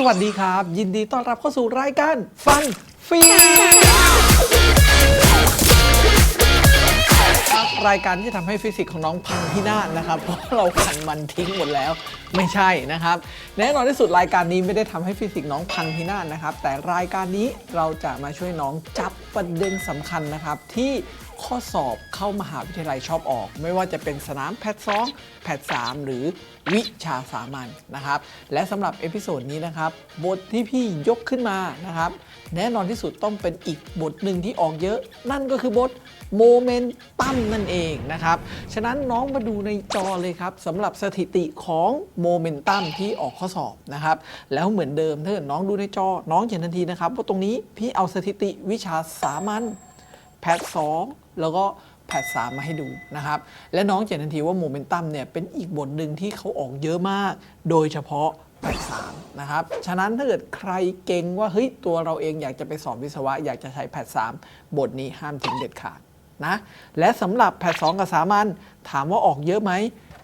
สวัสดีครับ ยินดีต้อนรับเข้าสู่รายการฟันฟีครับรายการที่ทำให้ฟิสิกส์ของน้องพังพินาศนะครับ เพราะเราขันมันทิ้งหมดแล้วไม่ใช่นะครับ แน่นอนที่สุดรายการนี้ไม่ได้ทำให้ฟิสิกส์น้องพังพินาศนะครับ แต่รายการนี้เราจะมาช่วยน้องจับประเด็นสำคัญนะครับที่ ข้อสอบเข้ามหาวิทยาลัยชอบออก ไม่ว่าจะเป็นสนามแพทสองแพทสามหรือวิชาสามัญนะครับ และสำหรับเอพิโซดนี้นะครับ บทที่พี่ยกขึ้นมานะครับ แน่นอนที่สุดต้องเป็นอีกบทหนึ่งที่ออกเยอะ นั่นก็คือบทโมเมนตัมนั่นเองนะครับ ฉะนั้นน้องมาดูในจอเลยครับสำหรับสถิติของโมเมนตัมที่ออกข้อสอบนะครับ แล้วเหมือนเดิมถ้าเกิดน้องดูในจอน้องเห็นทันทีนะครับว่าตรงนี้พี่เอาสถิติวิชาสามัญ ทสองแล้วก็แพทสามมาให้ดูนะครับ และน้องจะเห็นทันทีว่าโมเมนตัมเนี่ยเป็นอีกบทหนึ่งที่เขาออกเยอะมาก โดยเฉพาะแพทสามนะครับ ฉะนั้นถ้าเกิดใครเก่งว่าเฮ้ยตัวเราเองอยากจะไปสอบวิศวะ อยากจะใช้แพทสามบทนี้ห้ามทิ้งเด็ดขาดนะ และสำหรับแพทสองกับสามัญถามว่าออกเยอะไหม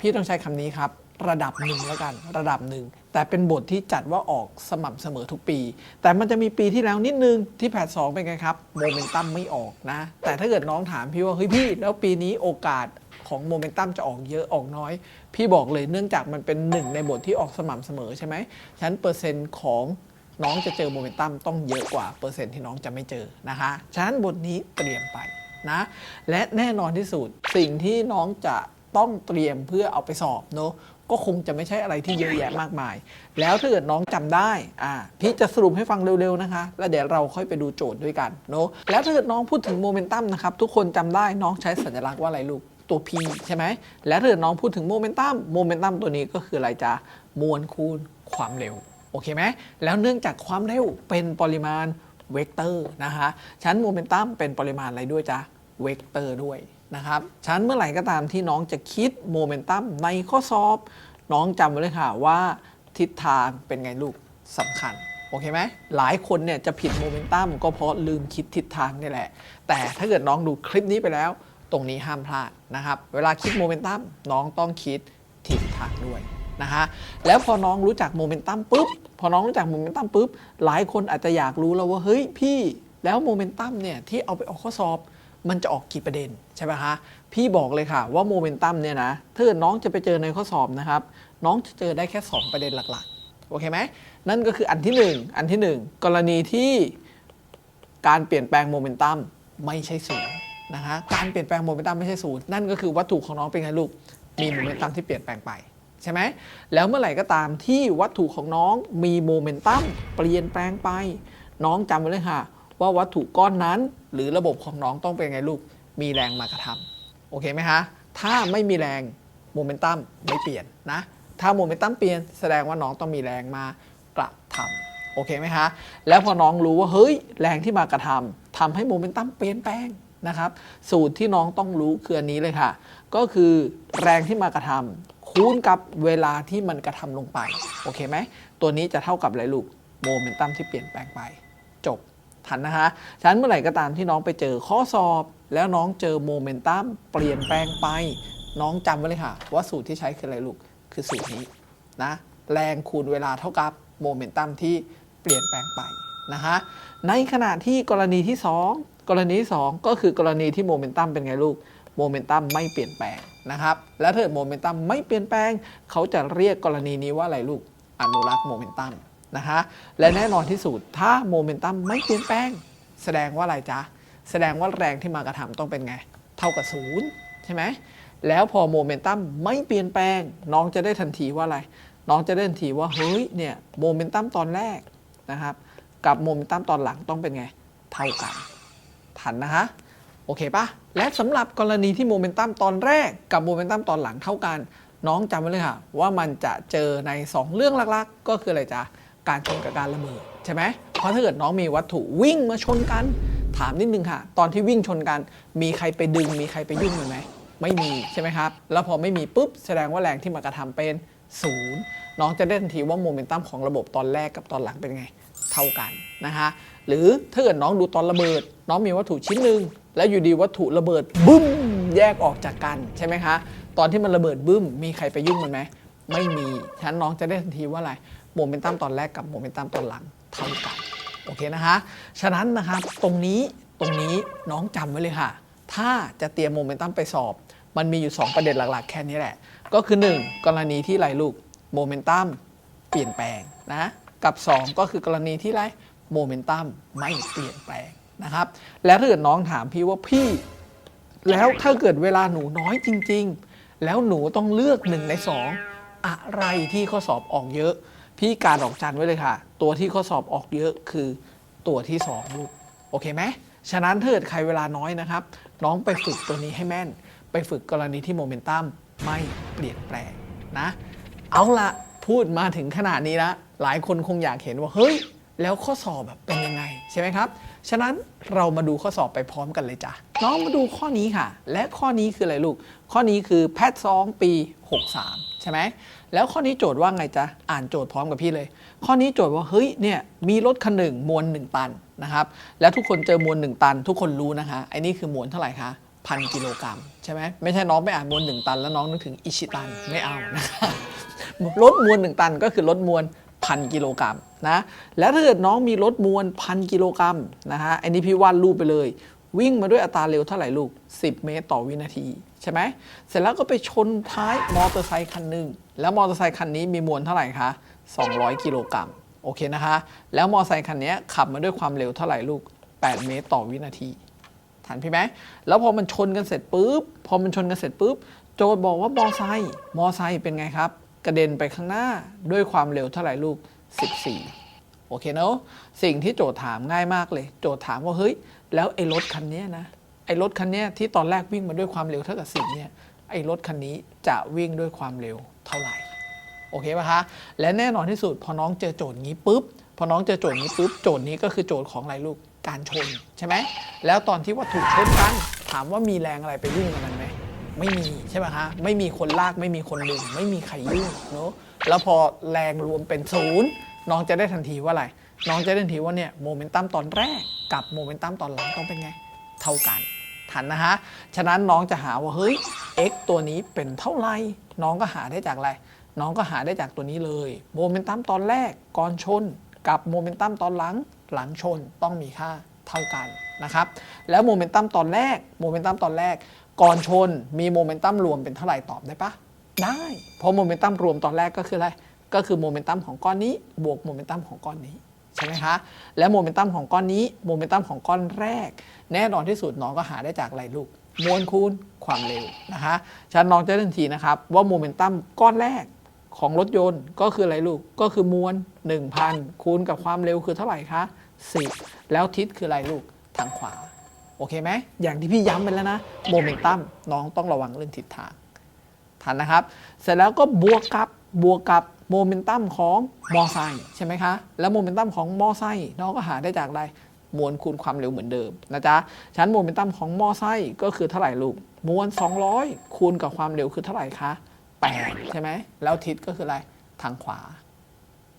พี่ต้องใช้คำนี้ครับ ระดับหนึ่งแล้วกันระดับหนึ่ง แต่เป็นบทที่จัดว่าออกสม่ำเสมอทุกปี แต่มันจะมีปีที่แล้วนิดนึงที่แพทสองเป็นไงครับโมเมนตัมไม่ออกนะ แต่ถ้าเกิดน้องถามพี่ว่าเฮ้ยพี่ แล้วปีนี้โอกาสของโมเมนตัมจะออกเยอะออกน้อย พี่บอกเลยเนื่องจากมันเป็นหนึ่งในบทที่ออกสม่ำเสมอใช่ไหมฉะนั้นเปอร์เซ็นต์ของน้องจะเจอโมเมนตัมต้องเยอะกว่าเปอร์เซ็นต์ที่น้องจะไม่เจอนะคะฉะนั้นบทนี้เตรียมไปนะและแน่นอนที่สุดสิ่งที่น้องจะต้องเตรียมเพื่อเอาไปสอบเนอะ ก็คงจะไม่ใช่อะไรที่เยอะแยะมากมาย แล้วถ้าเกิดน้องจำได้อ่าพี่จะสรุปให้ฟังเร็วๆนะคะ แล้วเดี๋ยวเราค่อยไปดูโจทย์ด้วยกันเนาะแล้วถ้าเกิดน้องพูดถึงโมเมนตัมนะครับทุกคนจำได้น้องใช้สัญลักษณ์ว่าอะไรลูกตัว P ใช่ไหม แล้วถ้าเกิดน้องพูดถึงโมเมนตัม โมเมนตัมตัวนี้ก็คืออะไรจ๊ะ มวลคูณความเร็ว โอเคไหม แล้วเนื่องจากความเร็วเป็นปริมาณเวกเตอร์นะคะฉะนันโมเมนตัมเป็นปริมาณอะไรด้วยจ๊ะ เวกเตอร์ด้วย นะครับฉันเมื่อไหร่ก็ตามที่น้องจะคิดโมเมนตัมในข้อสอบ น้องจำไว้เลยค่ะว่าทิศทางเป็นไงลูกสำคัญโอเคไหมหลายคนเนี่ยจะผิดโมเมนตัมก็เพราะลืมคิดทิศทางนี่แหละ แต่ถ้าเกิดน้องดูคลิปนี้ไปแล้ว ตรงนี้ห้ามพลาดนะครับ เวลาคิดโมเมนตัมน้องต้องคิดทิศทางด้วยนะฮะแล้วพอน้องรู้จักโมเมนตัมปุ๊บพอน้องรู้จักโมเมนตัมปุ๊บหลายคนอาจจะอยากรู้แล้วว่าเฮ้ยพี่แล้วโมเมนตัมเนี่ยที่เอาไปออกข้อสอบ มันจะออกกี่ประเด็น ใช่ไหมคะ พี่บอกเลยค่ะว่าโมเมนตัมเนี่ยนะถ้าน้องจะไปเจอในข้อสอบนะครับ น้องจะเจอได้แค่ 2 ประเด็นหลักๆ โอเคไหม นั่นก็คืออันที่ 1 อันทีหนึ่1 กรณีที่การเปลี่ยนแปลงโมเมนตัมไม่ใช่ศูนย์นะคะการเปลี่ยนแปลงโมเมนตัมไม่ใช่ศูนย์นั่นก็คือวัตถุของน้องเป็นไงลูก มีโมเมนตัมที่เปลี่ยนแปลงไปใช่ไหมแล้วเมื่อไหร่ก็ตามที่วัตถุของน้องมีโมเมนตัมเปลี่ยนแปลงไป น้องจำไว้เลยค่ะ ว่าวัตถุก้อนนั้นหรือระบบของน้องต้องเป็นไงลูก มีแรงมากระทำโอเคไหมคะถ้าไม่มีแรงโมเมนตัมไม่เปลี่ยนนะถ้าโมเมนตัมเปลี่ยนแสดงว่าน้องต้องมีแรงมากระทำโอเคไหมคะแล้วพอน้องรู้ว่าเฮ้ยแรงที่มากระทำทำให้โมเมนตัมเปลี่ยนแปลงนะครับสูตรที่น้องต้องรู้คืออันนี้เลยค่ะ ก็คือแรงที่มากระทำคูณกับเวลาที่มันกระทำลงไป โอเคไหม ตัวนี้จะเท่ากับอะไรลูกโมเมนตัมที่เปลี่ยนแปลงไป จบ ทันนะคะฉะนั้นเมื่อไหร่ก็ตามที่น้องไปเจอข้อสอบ แล้วน้องเจอโมเมนตัมเปลี่ยนแปลงไป น้องจำไว้เลยค่ะ ว่าสูตรที่ใช้คืออะไรลูก คือสูตรนี้นะแรงคูณเวลาเท่ากับโมเมนตัมที่เปลี่ยนแปลงไปนะคะในขณะที่กรณีที่ 2 กรณีที่ 2 ก็คือกรณีที่โมเมนตัมเป็นไงลูกโมเมนตัมไม่เปลี่ยนแปลงนะครับและถ้าโมเมนตัมไม่เปลี่ยนแปลง เขาจะเรียกกรณีนี้ว่าอะไรลูกอนุรักษ์โมเมนตัม นะคะและแน่นอนที่สุดถ้าโมเมนตัมไม่เปลี่ยนแปลง แสดงว่าอะไรจ๊ะ แสดงว่าแรงที่มากระทำต้องเป็นไง เท่ากับศูนย์ใช่ไหมแล้วพอโมเมนตัมไม่เปลี่ยนแปลง น้องจะได้ทันทีว่าอะไร น้องจะได้ทันทีว่าเฮ้ยเนี่ยโมเมนตัมตอนแรกนะครับกับโมเมนตัมตอนหลังต้องเป็นไง เท่ากัน ทันนะคะโอเคปะและสำหรับกรณีที่โมเมนตัมตอนแรกกับโมเมนตัมตอนหลังเท่ากัน น้องจำไว้เลยค่ะ ว่ามันจะเจอใน 2 เรื่องหลักๆ ก็คืออะไรจ๊ะ การชนกับการระเบิดใช่ไหมเพราะถ้าเกิดน้องมีวัตถุวิ่งมาชนกัน ถามนิดนึงค่ะ ตอนที่วิ่งชนกัน มีใครไปดึง มีใครไปยุ่งเลยไหมไม่มีใช่ไหมครับ แล้วพอไม่มีปุ๊บแสดงว่าแรงที่มากระทำเป็นศูนย์น้องจะได้ทันทีว่าโมเมนตัมของระบบตอนแรกกับตอนหลังเป็นไง เท่ากันนะคะหรือถ้าเกิดน้องดูตอนระเบิด น้องมีวัตถุชิ้นหนึ่งแล้วอยู่ดีวัตถุระเบิดบึ้มแยกออกจากกันใช่ไหมคะตอนที่มันระเบิดบึ้ม มีใครไปยุ่งมันไหมไม่มีฉะนั้นน้องจะได้ทันทีว่าอะไร โมเมนตัมตอนแรกกับโมเมนตัมตอนหลังเท่ากันโอเคนะคะ ฉะนั้นนะครับตรงนี้ตรงนี้น้องจำไว้เลยค่ะ ถ้าจะเตรียมโมเมนตัมไปสอบ มันมีอยู่ 2 ประเด็นหลักๆ แค่นี้แหละ ก็คือ 1 กรณีที่ไรลูกโมเมนตัมเปลี่ยนแปลงนะกับ 2 ก็คือกรณีที่ไรโมเมนตัมไม่เปลี่ยนแปลงนะครับแล้วถ้าเกิดน้องถามพี่ว่าพี่แล้วถ้าเกิดเวลาหนูน้อยจริง ๆ แล้วหนูต้องเลือกหนึ่งในสองอะไรที่ข้อสอบออกเยอะ พี่การดอกจันไว้เลยค่ะ ตัวที่ข้อสอบออกเยอะคือตัวที่สองลูกโอเคไหมฉะนั้นถ้าเกิดใครเวลาน้อยนะครับ น้องไปฝึกตัวนี้ให้แม่น ไปฝึกกรณีที่โมเมนตัมไม่เปลี่ยนแปลงนะ เอาละพูดมาถึงขนาดนี้แล้วหลายคนคงอยากเห็นว่าเฮ้ย แล้วข้อสอบแบบเป็นยังไง ใช่ไหมครับ ฉะนั้นเรามาดูข้อสอบไปพร้อมกันเลยจ้ะ น้องมาดูข้อนี้ค่ะ และข้อนี้คืออะไรลูก ข้อนี้คือแพทย์ซองปี 63 ใช่ไหม แล้วข้อนี้โจทย์ว่าไงจ๊ะ อ่านโจทย์พร้อมกับพี่เลย ข้อนี้โจทย์ว่า เฮ้ย เนี่ย มีรถคันหนึ่งมวล 1 ตันนะครับ แล้วทุกคนเจอมวล 1 ตัน ทุกคนรู้นะคะไอ้นี่คือมวลเท่าไหร่คะพันกิโลกรัมใช่ไหมไม่ใช่น้องไปอ่านมวล1ตัน แล้วน้องนึกถึงอิชิตันไม่เอานะคะรถมวล1ตันก็คือรถมวล พันกิโลกรัมนะแล้วถ้าเกิดน้องมีรถมวลพันกิโลกรัมนะฮะอันนี้พี่วาดรูปไปเลย วิ่งมาด้วยอัตราเร็วเท่าไหร่ลูก 10 เมตรต่อวินาทีใช่ไหมเสร็จแล้วก็ไปชนท้ายมอเตอร์ไซค์คันหนึ่งแล้วมอเตอร์ไซค์คันนี้มีมวลเท่าไหร่คะ200 กิโลกรัมโอเคนะคะ แล้วมอเตอร์ไซค์คันนี้ขับมาด้วยความเร็วเท่าไหร่ลูก 8 เมตรต่อวินาทีทันพี่ไหมแล้วพอมันชนกันเสร็จปุ๊บพอมันชนกันเสร็จปุ๊บโจทย์บอกว่ามอไซค์มอไซค์เป็นไงครับ กระเด็นไปข้างหน้าด้วยความเร็วเท่าไหร่ลูก 14 โอเคเนาะสิ่งที่โจทย์ถามง่ายมากเลย โจทย์ถามว่าเฮ้ย แล้วไอ้รถคันนี้นะ ไอ้รถคันนี้ที่ตอนแรกวิ่งมาด้วยความเร็วเท่ากับสิเนี่ย ไอ้รถคันนี้จะวิ่งด้วยความเร็วเท่าไหร่ โอเคป่ะคะ และแน่นอนที่สุดพอน้องเจอโจทย์นี้ปุ๊บ พอน้องเจอโจทย์นี้ปุ๊บ โจทย์นี้ก็คือโจทย์ของอะไรลูก การชนใช่ไหม แล้วตอนที่วัตถุชนกัน ถามว่ามีแรงอะไรไปยุ่งกับมันไหม ไม่มีใช่ไหมคะไม่มีคนลากไม่มีคนดึงไม่มีใครยุ่งเนอะแล้วพอแรงรวมเป็นศูนย์น้องจะได้ทันทีว่าอะไร น้องจะได้ทันทีว่าเนี่ยโมเมนตัมตอนแรกกับโมเมนตัมตอนหลังต้องเป็นไงเท่ากันทันนะฮะฉะนั้นน้องจะหาว่าเฮ้ย x ตัวนี้เป็นเท่าไหร่น้องก็หาได้จากอะไร น้องก็หาได้จากตัวนี้เลยโมเมนตัมตอนแรกก่อนชน กับโมเมนตัมตอนหลังหลังชนต้องมีค่าเท่ากันนะครับแล้วโมเมนตัมตอนแรกโมเมนตัมตอนแรก ก่อนชนมีโมเมนตัมรวมเป็นเท่าไหร่ตอบได้ปะได้ เพราะโมเมนตัมรวมตอนแรกก็คืออะไร ก็คือโมเมนตัมของก้อนนี้ บวกโมเมนตัมของก้อนนี้ใช่ไหมคะ และโมเมนตัมของก้อนนี้ โมเมนตัมของก้อนแรก แน่นอนที่สุดน้องก็หาได้จากอะไรลูก มวลคูณความเร็วนะคะฉันน้องจะทันทีนะครับ ว่าโมเมนตัมก้อนแรกของรถยนต์ก็คืออะไรลูก ก็คือมวล 1,000 คูณกับความเร็วคือเท่าไหร่คะ10 แล้วทิศคืออะไรลูก ทางขวา โอเคไหมอย่างที่พี่ย้ำไปแล้วนะโมเมนตัมน้องต้องระวังเรื่องทิศทางทันนะครับ เสร็จแล้วก็บวกกับบวกกับโมเมนตัมของมอไซค์ใช่ไหมคะ แล้วโมเมนตัมของมอไซค์น้องก็หาได้จากอะไรมวลคูณความเร็วเหมือนเดิมนะจ๊ะชั้นโมเมนตัมของมอไซค์ก็คือเท่าไหร่ลูกมวล 200 คูณกับความเร็วคือเท่าไหร่คะ8ใช่ไหมแล้วทิศก็คืออะไรทางขวา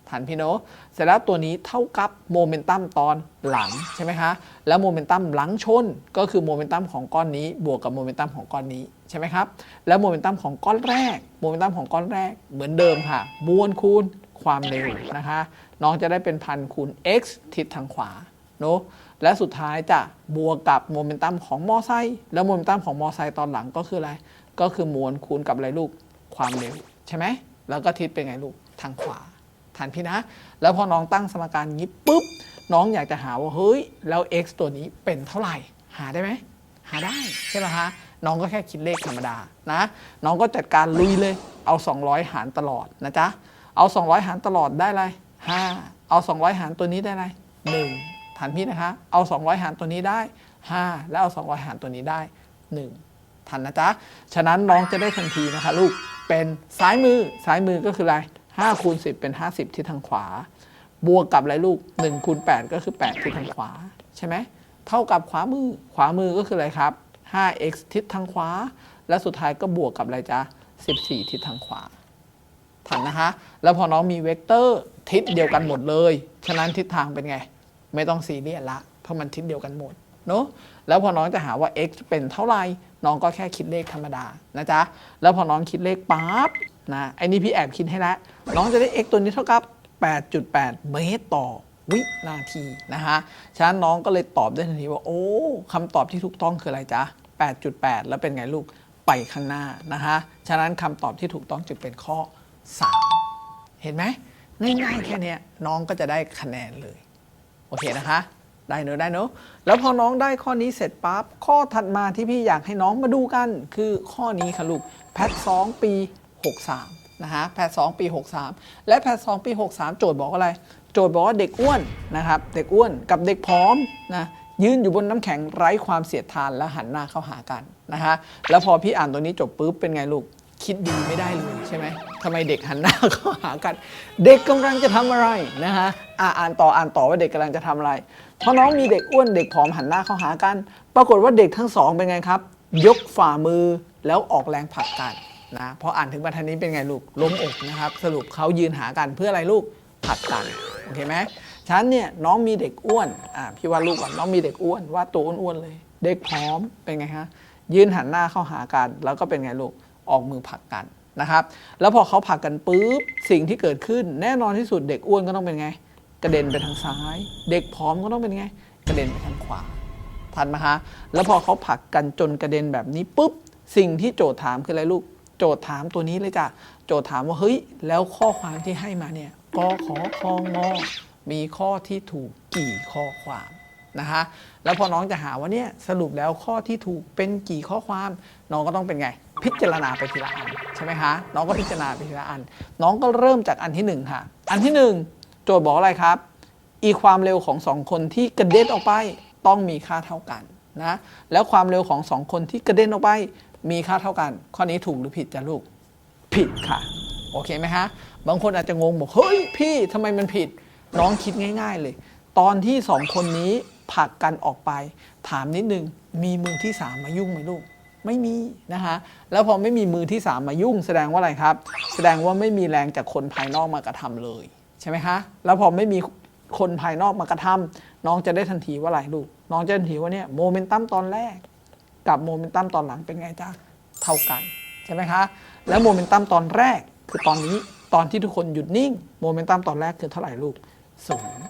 ทันพี่โนตเสร็จแล้วตัวนี้เท่ากับโมเมนตัมตอนหลังใช่ไหมคะแล้วโมเมนตัมหลังชนก็คือโมเมนตัมของก้อนนี้บวกกับโมเมนตัมของก้อนนี้ใช่ไหมครับแล้วโมเมนตัมของก้อนแรกโมเมนตัมของก้อนแรกเหมือนเดิมค่ะมวลคูณความเร็วนะคะน้องจะได้เป็นพันคูณ x ทิศทางขวาเนอะและสุดท้ายจะบวกกับโมเมนตัมของมอไซค์แล้วโมเมนตัมของมอไซค์ตอนหลังก็คืออะไร ก็คือมวลคูณกับอะไรลูกความเร็วใช่ไหมแล้วก็ทิศเป็นไงลูกทางขวา ทันพี่นะ แล้วพอน้องตั้งสมการงี้ปุ๊บน้องอยากจะหาว่าเฮ้ยแล้ว x ตัวนี้เป็นเท่าไหร่ หาได้ไหมหาได้ใช่ไหมคะน้องก็แค่คิดเลขธรรมดานะน้องก็จัดการลุยเลยเอา 200 หารตลอดนะจ๊ะเอา 200 หารตลอดได้อะไร5เอา 200 หารตัวนี้ได้อะไร1ทันพี่นะคะเอา 200 หารตัวนี้ได้ 5 แล้วเอา 200 หารตัวนี้ได้ 1 ทันนะจ๊ะฉะนั้นน้องจะได้ทันทีนะคะลูกเป็นซ้ายมือซ้ายมือก็คืออะไร 5คูณ10 เป็น 50ที่ทางขวา บวกกับอะไรลูก1คูณ8ก็คือ 8ที่ทางขวา ใช่ไหม เท่ากับขวามือ ขวามือก็คืออะไรครับ 5x ทิศทางขวา และสุดท้ายก็บวกกับอะไรจ๊ะ 14 ทิศทางขวาทันนะคะ แล้วพอน้องมีเวกเตอร์ทิศเดียวกันหมดเลย ฉะนั้นทิศทางเป็นไง ไม่ต้องซีเรียสละ เพราะมันทิศเดียวกันหมดเนอะแล้วพอน้องจะหาว่า x เป็นเท่าไหร่ น้องก็แค่คิดเลขธรรมดานะจ๊ะ แล้วพอน้องคิดเลขปั๊บ นะไอ้นี่พี่แอบคิดให้แล้วน้องจะได้ x ตัวนี้เท่ากับ 8.8 เมตรต่อวินาทีนะฮะฉะนั้นน้องก็เลยตอบได้ทันทีว่า โอ้คำตอบที่ถูกต้องคืออะไรจ๊ะ 8.8 แล้วเป็นไงลูกไปข้างหน้านะฮะฉะนั้นคำตอบที่ถูกต้องจึงเป็นข้อ 3 เห็นไหมง่ายๆแค่นี้น้องก็จะได้คะแนนเลย โอเคนะคะ ได้เนอะได้เนอะแล้วพอน้องได้ข้อนี้เสร็จปั๊บข้อถัดมาที่พี่อยากให้น้องมาดูกัน คือข้อนี้ค่ะลูกแพท2ปี 63นะฮะแพท2ปี 63 และแพท2ปี 63 โจทย์บอกอะไร โจทย์บอกว่าเด็กอ้วนนะครับเด็กอ้วนกับเด็กผอมนะยืนอยู่บนน้ำแข็งไร้ความเสียดทานและหันหน้าเข้าหากันนะฮะแล้วพอพี่อ่านตัวนี้จบปุ๊บเป็นไงลูกคิดดีไม่ได้เลยใช่ไหมทำไมเด็กหันหน้าเข้าหากัน เด็กกำลังจะทำอะไรนะฮะอ่าอ่านต่ออ่านต่อว่าเด็กกำลังจะทำอะไร เพราะน้องมีเด็กอ้วนเด็กผอมหันหน้าเข้าหากัน ปรากฏว่าเด็กทั้งสองเป็นไงครับ ยกฝ่ามือแล้วออกแรงผลักกัน นะพออ่านถึงบรรทัดนี้เป็นไงลูกล้มอกนะครับ สรุปเขายืนหากันเพื่ออะไรลูกผลักกันโอเคไหมฉะนันเนี่ยน้องมีเด็กอ้วนอ่าพี่ว่าลูกก่อนน้องมีเด็กอ้วนว่าตัวอ้วนๆเลย เด็กผอมเป็นไงฮะยืนหันหน้าเข้าหากันแล้วก็เป็นไงลูกออกมือผลักกันนะครับ แล้วพอเขาผลักกันปุ๊บสิ่งที่เกิดขึ้นแน่นอนที่สุดเด็กอ้วนก็ต้องเป็นไง กระเด็นไปทางซ้าย เด็กผอมก็ต้องเป็นไง กระเด็นไปทางขวาทันไหมคะแล้วพอเขาผลักกันจนกระเด็นแบบนี้ปุ๊บสิ่งที่โจทย์ถามคืออะไรลูก โจทย์ถามตัวนี้เลยจ้ะโจทย์ถามว่าเฮ้ย แล้วข้อความที่ให้มาเนี่ยกขอคองงอมีข้อที่ถูกกี่ข้อความนะฮะแล้วพอน้องจะหาว่าเนี่ยสรุปแล้วข้อที่ถูกเป็นกี่ข้อความ น้องก็ต้องเป็นไง พิจารณาไปทีละอันใช่ไหมคะน้องก็พิจารณาไปทีละอัน น้องก็เริ่มจากอันที่หนึ่งค่ะ อันที่หนึ่งโจทย์บอกอะไรครับ อีความเร็วของสองคนที่กระเด็นออกไปต้องมีค่าเท่ากันนะแล้วความเร็วของสองคนที่กระเด็นออกไป มีค่าเท่ากัน ข้อนี้ถูกหรือผิดจ้ะลูก ผิดค่ะ โอเคไหมฮะ บางคนอาจจะงงบอก เฮ้ย พี่ทำไมมันผิด น้องคิดง่าย ๆ เลย ตอนที่สองคนนี้ผลักกันออกไป ถามนิดนึง มีมือที่สามมายุ่งไหมลูก ไม่มีนะคะ แล้วพอไม่มีมือที่สามมายุ่ง แสดงว่าอะไรครับ แสดงว่าไม่มีแรงจากคนภายนอกมากระทำเลย ใช่ไหมคะ แล้วพอไม่มีคนภายนอกมากระทำน้องจะได้ทันทีว่าอะไรลูก น้องจะทันทีว่าเนี่ยโมเมนตัมตอนแรก กับโมเมนตัมตอนหลังเป็นไงจ๊ะเท่ากันใช่ไหมคะแล้วโมเมนตัมตอนแรกคือตอนนี้ตอนที่ทุกคนหยุดนิ่งโมเมนตัมตอนแรกคือเท่าไหร่ลูกศูนย์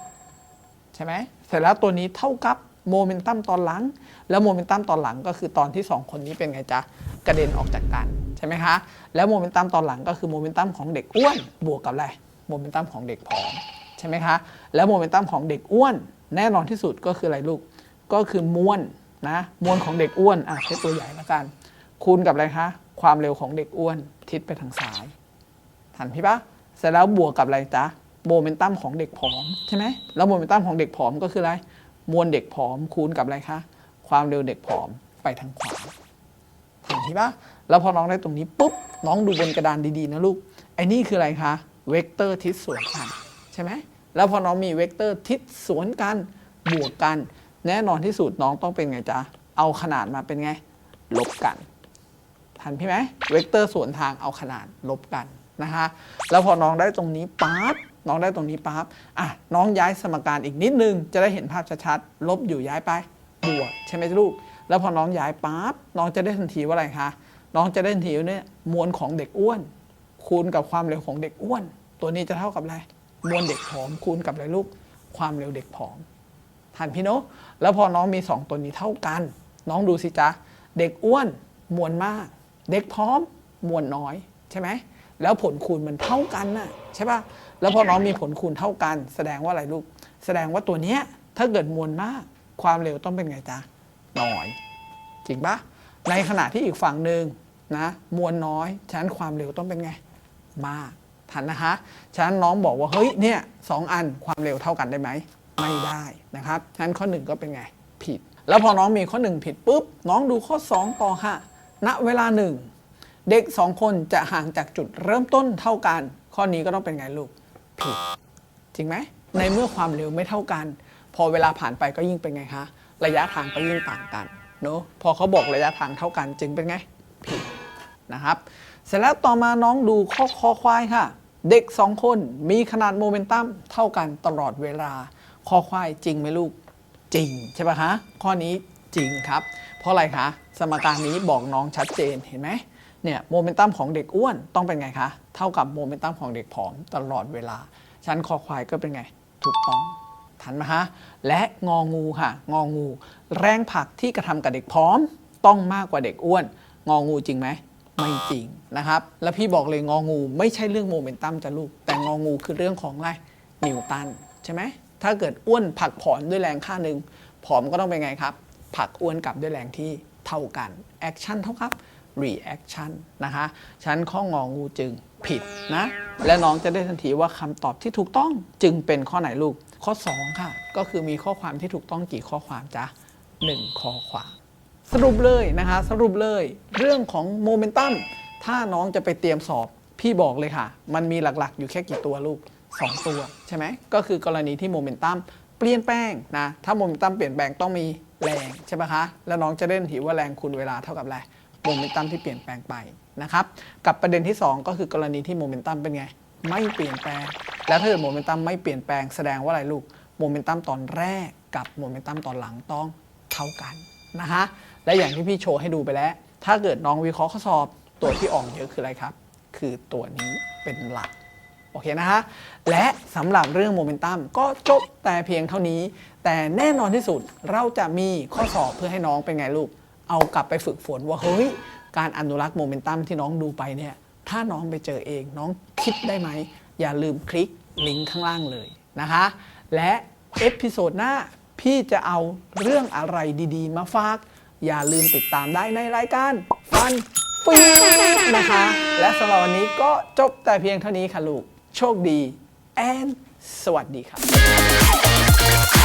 ใช่ไหมเสร็จแล้วตัวนี้เท่ากับโมเมนตัมตอนหลัง แล้วโมเมนตัมตอนหลังก็คือตอนที่ 2 คนนี้เป็นไงจ๊ะกระเด็นออกจากกันใช่ไหมคะแล้วโมเมนตัมตอนหลังก็คือโมเมนตัมของเด็กอ้วนบวกกับอะไรโมเมนตัมของเด็กผอมใช่ไหมคะแล้วโมเมนตัมของเด็กอ้วนแน่นอนที่สุดก็คืออะไรลูกก็คือมวล นะมวลของเด็กอ้วนอะใช้ตัวใหญ่ละกัน คูณกับอะไรคะความเร็วของเด็กอ้วนทิศไปทางซ้ายทันพี่ปะเสร็จแล้วบวกกับอะไรจ๊ะโมเมนตัมของเด็กผอมใช่ไหมแล้วโมเมนตัมของเด็กผอมก็คืออะไร มวลเด็กผอมคูณกับอะไรคะความเร็วเด็กผอมไปทางขวาเห็นพี่ปะแล้วพอน้องได้ตรงนี้ปุ๊บน้องดูบนกระดานดีๆนะลูกไอ้นี่คืออะไรคะเวกเตอร์ทิศสวนกันใช่ไหมแล้วพอน้องมีเวกเตอร์ทิศสวนกันบวกกัน แน่นอนที่สุดน้องต้องเป็นไงจ๊ะ เอาขนาดมาเป็นไง ลบกัน ทันพี่ไหมเวกเตอร์ส่วนทางเอาขนาดลบกันนะคะ แล้วพอน้องได้ตรงนี้ปั๊บน้องได้ตรงนี้ปั๊บอะน้องย้ายสมการอีกนิดนึง จะได้เห็นภาพชัดๆลบอยู่ย้ายไปบวกใช่ไหมลูก แล้วพอน้องย้ายปั๊บน้องจะได้ทันทีว่าอะไรคะน้องจะได้ทันทีว่าเนี่ยมวลของเด็กอ้วน คูณกับความเร็วของเด็กอ้วน ตัวนี้จะเท่ากับอะไรมวลเด็กผอมคูณกับอะไรลูก ความเร็วเด็กผอม ทันพี่โนอะแล้วพอน้องมี 2 ตัวนี้เท่ากัน น้องดูสิจ๊ะ เด็กอ้วนมวลมาก เด็กพร้อมมวลน้อยใช่ไหมแล้วผลคูณมันเท่ากันน่ะใช่ปะแล้วพอน้องมีผลคูณเท่ากัน แสดงว่าอะไรลูก แสดงว่าตัวเนี้ยถ้าเกิดมวลมาก ความเร็วต้องเป็นไงจ๊ะน้อย จริงปะในขณะที่อีกฝั่งหนึ่งนะมวลน้อยฉะนั้นความเร็วต้องเป็นไงมากทันนะคะฉะนั้นน้องบอกว่าเฮ้ยเนี่ยสองอันความเร็วเท่ากันได้ไหม ไม่ได้นะครับฉะนั้นข้อหนึ่งก็เป็นไงผิด แล้วพอน้องมีข้อหนึ่งผิดปุ๊บ น้องดูข้อ 2 ต่อค่ะณเวลาหนึ่งเด็ก 2 คนจะห่างจากจุดเริ่มต้นเท่ากัน ข้อนี้ก็ต้องเป็นไงลูกผิด จริงไหมในเมื่อความเร็วไม่เท่ากัน พอเวลาผ่านไปก็ยิ่งเป็นไงคะระยะทางก็ยิ่งต่างกันเนอะพอเขาบอกระยะทางเท่ากันจึงเป็นไงผิดนะครับ เสร็จแล้วต่อมาน้องดูข้อคอควายค่ะ เด็ก 2 คนมีขนาดโมเมนตัมเท่ากันตลอดเวลา คอควายจริงไหมลูกจริงใช่ปะคะข้อนี้จริงครับ เพราะอะไรคะสมการนี้บอกน้องชัดเจนเห็นไหมเนี่ยโมเมนตัมของเด็กอ้วนต้องเป็นไงคะเท่ากับโมเมนตัมของเด็กผอมตลอดเวลาชั้นคอควายก็เป็นไงถูกต้องทันไหมฮะและงองูค่ะ งองู แรงผลักที่กระทำกับเด็กพร้อมต้องมากกว่าเด็กอ้วน งองูจริงไหมไม่จริงนะครับ แล้วพี่บอกเลยงองู ไม่ใช่เรื่องโมเมนตัมจะลูกแต่งองูคือเรื่องของอะไรนิวตันใช่ไหม ถ้าเกิดอ้วนผลักผอมด้วยแรงค่าหนึ่งผอมก็ต้องเป็นไงครับผลักอ้วนกลับด้วยแรงที่เท่ากันแอคชั่นเท่ากับ reaction นะคะฉันข้ององูจึงผิดนะ และน้องจะได้ทันทีว่าคำตอบที่ถูกต้องจึงเป็นข้อไหนลูก ข้อ 2 ค่ะ ก็คือมีข้อความที่ถูกต้องกี่ข้อความจ๊ะ 1 ข้อความ สรุปเลยนะคะ สรุปเลยเรื่องของโมเมนตัมถ้าน้องจะไปเตรียมสอบ พี่บอกเลยค่ะ มันมีหลักๆ อยู่แค่กี่ตัวลูก 2 ตัวใช่ไหมก็คือกรณีที่โมเมนตัมเปลี่ยนแปลงนะถ้าโมเมนตัมเปลี่ยนแปลงต้องมีแรงใช่ไหมคะแล้วน้องจะได้ทันทีว่าแรงคูณเวลาเท่ากับอะไรโมเมนตัมที่เปลี่ยนแปลงไปนะครับกับประเด็นที่ 2 ก็คือกรณีที่โมเมนตัมเป็นไง ไม่เปลี่ยนแปลง แล้วถ้าเกิดโมเมนตัมไม่เปลี่ยนแปลงแสดงว่าอะไรลูกโมเมนตัมตอนแรกกับโมเมนตัมตอนหลังต้องเท่ากันนะคะและอย่างที่พี่โชว์ให้ดูไปแล้ว ถ้าเกิดน้องวิเคราะห์ข้อสอบตัวที่ออกเยอะคืออะไรครับ คือตัวนี้เป็นหลัก โอเคนะฮะ และสำหรับเรื่องโมเมนตัมก็จบแต่เพียงเท่านี้ แต่แน่นอนที่สุดเราจะมีข้อสอบเพื่อให้น้องเป็นไงลูก เอากลับไปฝึกฝนว่าเฮ้ย การอนุรักษ์โมเมนตัมที่น้องดูไปเนี่ย ถ้าน้องไปเจอเองน้องคิดได้ไหม อย่าลืมคลิกลิงก์ข้างล่างเลยนะคะ และเอพิโซดหน้าพี่จะเอาเรื่องอะไรดีๆ มาฝาก อย่าลืมติดตามได้ในรายการฟันฟีนะคะ และสำหรับวันนี้ก็จบแต่เพียงเท่านี้ค่ะลูก โชคดีแอนสวัสดีครับ